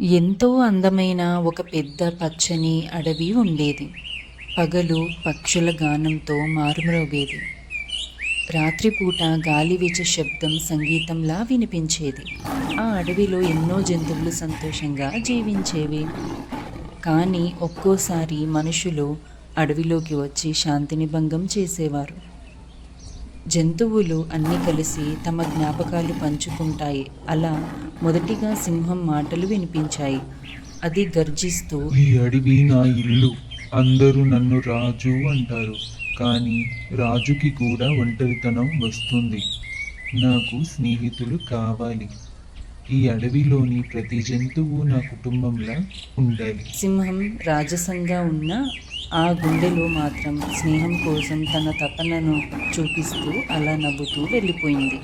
ఎంతో అందమైన ఒక పెద్ద పచ్చని అడవి ఉండేది. పగలు పక్షుల గానంతో మారుమ్రోగేది. రాత్రిపూట గాలి వీచే శబ్దం సంగీతంలా వినిపించేది. ఆ అడవిలో ఎన్నో జంతువులు సంతోషంగా జీవించేవి. కానీ ఒక్కోసారి మనుషులు అడవిలోకి వచ్చి శాంతిని భంగం చేసేవారు. జంతువులు అన్నీ కలిసి తమ జ్ఞాపకాలు పంచుకుంటాయి. అలా మొదటిగా సింహం మాటలు వినిపించాయి. అది గర్జిస్తూ ఈ అడవి నా ఇల్లు అందరూ నన్ను రాజు అంటారు. కానీ రాజుకి కూడా ఒంటరితనం వస్తుంది. నాకు స్నేహితులు కావాలి. ఈ అడవిలోని ప్రతి జంతువు నా కుటుంబంలా ఉండాలి. సింహం రాజసంగా ఉన్న ఆ గుండెలో మాత్రం స్నేహం కోసం తన తపనను చూపిస్తూ అలా నవ్వుతూ వెళ్ళిపోయింది.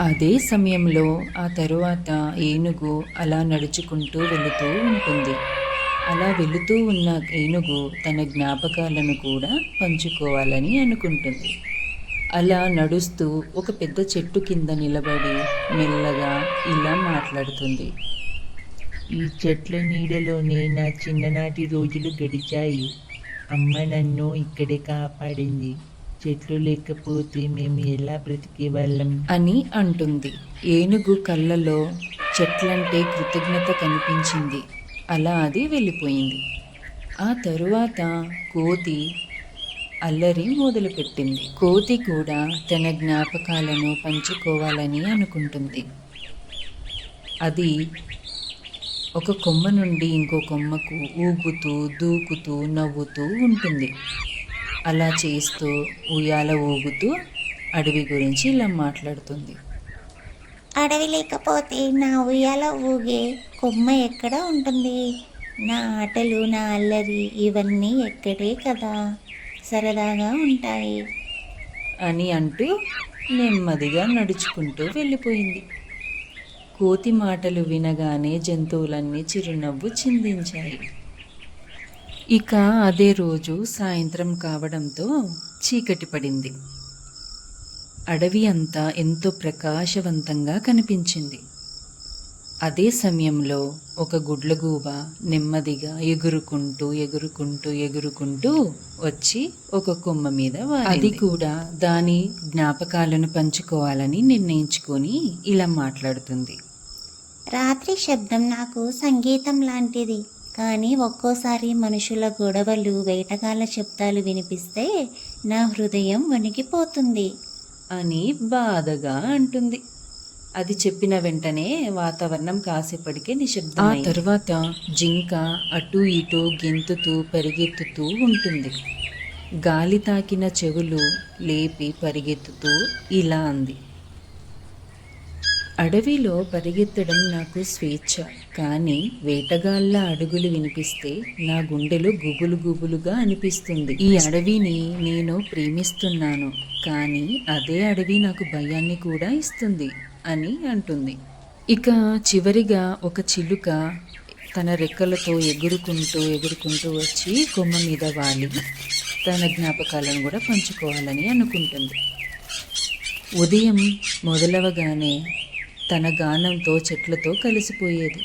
అదే సమయంలో ఆ తరువాత ఏనుగు అలా నడుచుకుంటూ వెళుతూ ఉంటుంది. అలా వెళుతూ ఉన్న ఏనుగు తన జ్ఞాపకాలను కూడా పంచుకోవాలని అనుకుంటుంది. అలా నడుస్తూ ఒక పెద్ద చెట్టు కింద నిలబడి మెల్లగా ఇలా మాట్లాడుతుంది. ఈ చెట్ల నీడలోనే నా చిన్ననాటి రోజులు గడిచాయి. అమ్మ నన్ను ఇక్కడే కాపాడింది. చెట్లు లేకపోతే మేము ఎలా బ్రతికే వాళ్ళం అని అంటుంది. ఏనుగు కళ్ళలో చెట్లంటే కృతజ్ఞత కనిపించింది. అలా అది వెళ్ళిపోయింది. ఆ తరువాత కోతి అల్లరి మొదలుపెట్టింది. కోతి కూడా తన జ్ఞాపకాలను పంచుకోవాలని అనుకుంటుంది. అది ఒక కొమ్మ నుండి ఇంకో కొమ్మకు ఊగుతూ దూకుతూ నవ్వుతూ ఉంటుంది. అలా చేస్తూ ఉయ్యాల ఊగుతూ అడవి గురించి ఇలా మాట్లాడుతుంది. అడవి లేకపోతే నా ఉయ్యాల ఊగే కొమ్మ ఎక్కడ ఉంటుంది? నా ఆటలు నా అల్లరి ఇవన్నీ ఎక్కడే కదా? సరదాగా ఉంటాయి. అని అంటూ నెమ్మదిగా నడుచుకుంటూ వెళ్ళిపోయింది. కోతి మాటలు వినగానే జంతువులన్నీ చిరునవ్వు చిందించాయి. ఇక అదే రోజు సాయంత్రం కావడంతో చీకటి పడింది. అడవి అంతా ఎంతో ప్రకాశవంతంగా కనిపించింది. అదే సమయంలో ఒక గుడ్లగూబ నెమ్మదిగా ఎగురుకుంటూ ఎగురుకుంటూ ఎగురుకుంటూ వచ్చి ఒక కొమ్మ మీద అది కూడా దాని జ్ఞాపకాలను పంచుకోవాలని నిర్ణయించుకొని ఇలా మాట్లాడుతుంది. రాత్రి శబ్దం నాకు సంగీతం లాంటిది. కానీ ఒక్కోసారి మనుషుల గొడవలు వేటగాళ్ళ శబ్దాలు వినిపిస్తే నా హృదయం వణికిపోతుంది. అని బాధగా అంటుంది. అది చెప్పిన వెంటనే వాతావరణం కాసేపటికే నిశ్శబ్దం ఆ తర్వాత జింక అటు ఇటు గెంతుతూ పరిగెత్తుతూ ఉంటుంది. గాలి తాకిన చెవులు లేపి పరిగెత్తుతూ ఇలా అంది. అడవిలో పరిగెత్తడం నాకు స్వేచ్ఛ. కానీ వేటగాళ్ళ అడుగులు వినిపిస్తే నా గుండెలు గుబులు గుబులుగా అనిపిస్తుంది. ఈ అడవిని నేను ప్రేమిస్తున్నాను. కానీ అదే అడవి నాకు భయాన్ని కూడా ఇస్తుంది అని అంటుంది. ఇక చివరిగా ఒక చిలుక తన రెక్కలతో ఎగురుకుంటూ ఎగురుకుంటూ వచ్చి కొమ్మ మీద వాలి. తన జ్ఞాపకాలను కూడా పంచుకోవాలని అనుకుంటుంది. ఉదయం మొదలవగానే తన గానంతో చెట్లతో కలిసిపోయేది.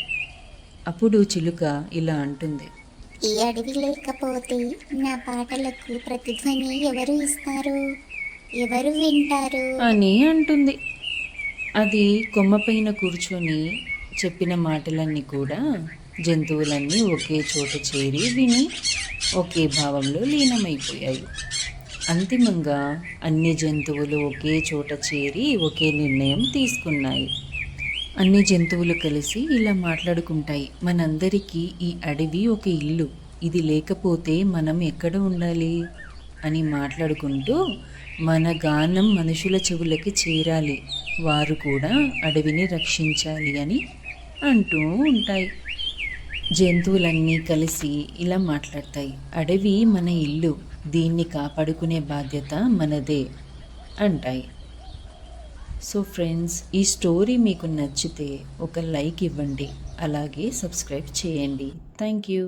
అప్పుడు చిలుక ఇలా అంటుంది. ఈ అడవి లేకపోతే నా పాటలకు ప్రతిధ్వని ఎవరు ఇస్తారు? ఎవరు వింటారు? అని అంటుంది. అది కొమ్మపైన కూర్చొని చెప్పిన మాటలన్నీ కూడా జంతువులన్నీ ఒకే చోట చేరి విని ఒకే భావంలో లీనమైపోయాయి. అంతిమంగా అన్ని జంతువులు ఒకే చోట చేరి ఒకే నిర్ణయం తీసుకున్నాయి. అన్ని జంతువులు కలిసి ఇలా మాట్లాడుకుంటాయి. మనందరికీ ఈ అడవి ఒక ఇల్లు. ఇది లేకపోతే మనం ఎక్కడ ఉండాలి? అని మాట్లాడుకుంటూ మన గానం మనుషుల చెవులకి చేరాలి. వారు కూడా అడవిని రక్షించాలి అని అంటూ ఉంటాయి. జంతువులన్నీ కలిసి ఇలా మాట్లాడతాయి. అడవి మన ఇల్లు. దీన్ని కాపాడుకునే బాధ్యత మనదే అంటాయి. సో ఫ్రెండ్స్ ఈ స్టోరీ మీకు నచ్చితే ఒక లైక్ ఇవ్వండి. అలాగే సబ్స్క్రైబ్ చేయండి. Thank you.